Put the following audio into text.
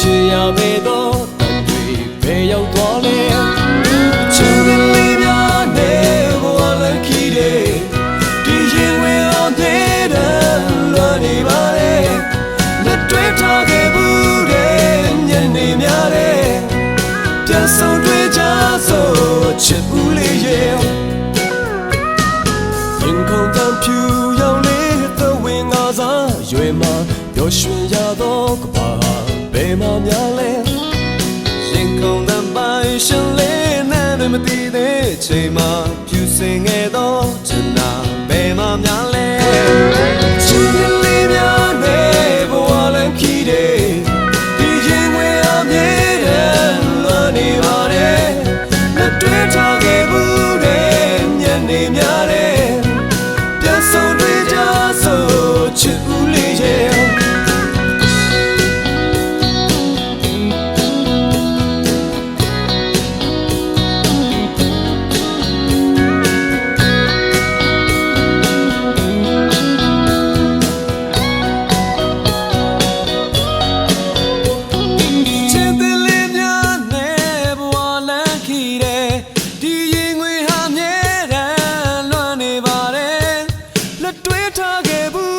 ချင်ရမေတော့တန်တွေဘယ်ရောက်သွားလဲချင်တဲ့လေးများနဲ့ဘဝလည်းခီးတယ်ဒီရင်ဝင်အောင်တဲ့လွန်နေပါလေလက်တွေ့ထားခဲ့ဘူးတဲ့ညနေများတဲ့ပြန်ဆုံးတွေ့ကြဆိုချစ်ဘူးလေးရဲ့ရင်ခုန်တန်ဖြူရောင်လေးသဝင်းငါစားရွယ်မှာပျော်ရွှင်ရသောကဘာဘယ် မှာများလဲရင်ခုန်တန်ပိုင်ရှင်လေးနဲ့လည်းမတည်သေးချိန်မှာဖြူစင်ခဲ့သော လက်တွေးထား